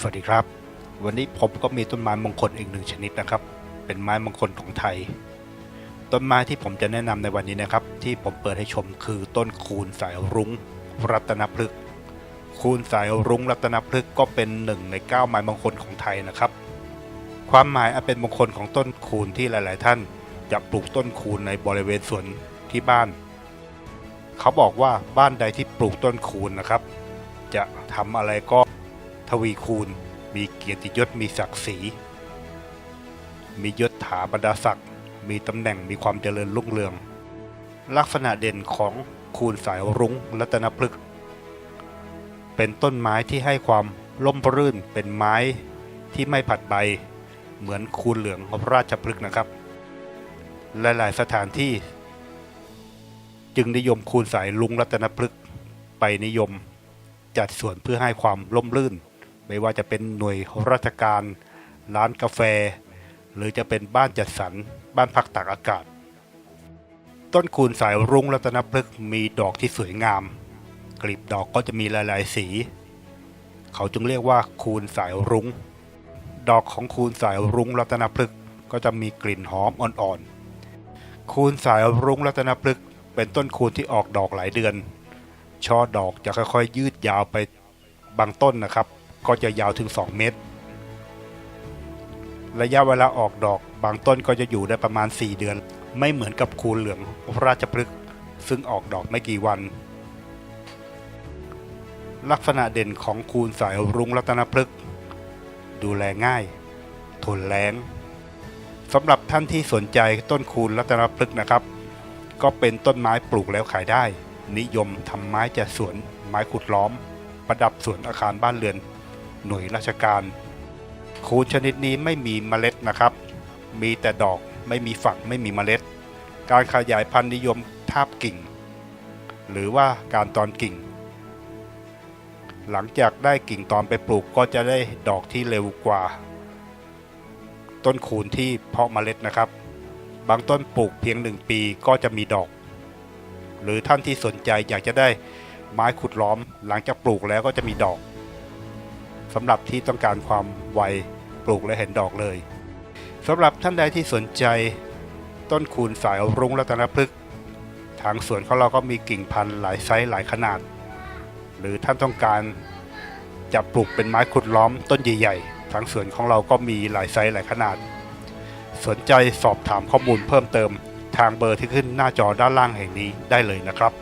สวัสดีครับ วันนี้ผมก็มีต้นไม้มงคลอีกหนึ่งชนิดนะครับ เป็นไม้มงคลของไทย ต้นไม้ที่ผมจะแนะนำในวันนี้นะครับ ที่ผมเปิดให้ชมคือต้นคูณสายรุ้งรัตนพฤกษ์คูณสายรุ้งรัตนพฤกษ์ก็เป็นหนึ่งในเก้าไม้มงคลของไทยนะครับ ความหมายอันเป็นมงคลของต้นคูณที่หลาย ๆ ท่านจะปลูกต้นคูณในบริเวณสวนที่บ้าน เขาบอกว่าบ้านใดที่ปลูกต้นคูณนะครับ จะทำอะไรก็ ทวีคูณ มีเกียรติยศมีศักดิ์ศรี มียศถาบรรดาศักดิ์ มีตำแหน่งมีความเจริญรุ่งเรือง ลักษณะเด่นของคูณสายรุ้งรัตนพฤกษ์เป็นต้นไม้ที่ให้ความร่มรื่นเป็นไม้ที่ไม่ผัดใบ เหมือนคูณเหลืองของราชพฤกษ์นะครับ หลาย ๆ สถานที่ จึงนิยมคูณสายลุงรัตนพฤกษ์ไปนิยมจัดสวนเพื่อให้ความร่มรื่น ไม่ว่าจะเป็นหน่วยราชการ ร้านกาแฟ หรือจะเป็นบ้านจัดสรรบ้านพักตากอากาศ ต้นคูณสายรุ้งรัตนพฤกษ์มีดอกที่สวยงาม กลีบดอกก็จะมีหลายๆสี เขาจึงเรียกว่าคูณสายรุ้ง ดอกของคูณสายรุ้งรัตนพฤกษ์ก็จะมีกลิ่นหอมอ่อนๆ คูณสายรุ้งรัตนพฤกษ์เป็นต้นคูณที่ออกดอกหลายเดือน ช่อดอกจะค่อยๆยืดยาวไปบางต้นนะครับ ก็จะยาวถึง 2 เมตร ระยะเวลาออกดอกบางต้นก็จะอยู่ได้ประมาณ 4 เดือน ไม่เหมือนกับคูณเหลืองราชพฤกษ์ซึ่งออกดอกไม่กี่วัน ลักษณะเด่นของคูณสายรุ้งรัตนพฤกษ์ดูแลง่าย ทนแล้งสำหรับท่านที่สนใจต้นคูณรัตนพฤกษ์นะครับ ก็เป็นต้นไม้ปลูกแล้วขายได้ นิยมทำไม้จัดสวนไม้ขุดล้อม ประดับสวนอาคารบ้านเรือน หน่วยราชการ คูณชนิดนี้ไม่มีเมล็ดนะครับ มีแต่ดอกไม่มีฝักไม่มีเมล็ด การขยายพันธุ์นิยมทาบกิ่ง หรือว่าการตอนกิ่ง หลังจากได้กิ่งตอนไปปลูกก็จะได้ดอกที่เร็วกว่า ต้นคูณที่เพาะเมล็ดนะครับ บางต้นปลูกเพียงหนึ่งปีก็จะมีดอก หรือท่านที่สนใจอยากจะได้ไม้ขุดล้อมหลังจากปลูกแล้วก็จะมีดอก สำหรับที่ต้องการความไวปลูกและเห็นดอกเลยสำหรับท่านใดที่สนใจ ต้นคูณสายรุ้งรัตนพฤกษ์ทางสวนของเราก็มีกิ่งพันธุ์หลายไซส์หลายขนาด หรือท่านต้องการจะปลูกเป็นไม้ขุดล้อมต้นใหญ่ๆ ทางสวนของเราก็มีหลายไซส์หลายขนาด สนใจสอบถามข้อมูลเพิ่มเติมทางเบอร์ที่ขึ้นหน้าจอด้านล่างแห่งนี้ได้เลยนะครับ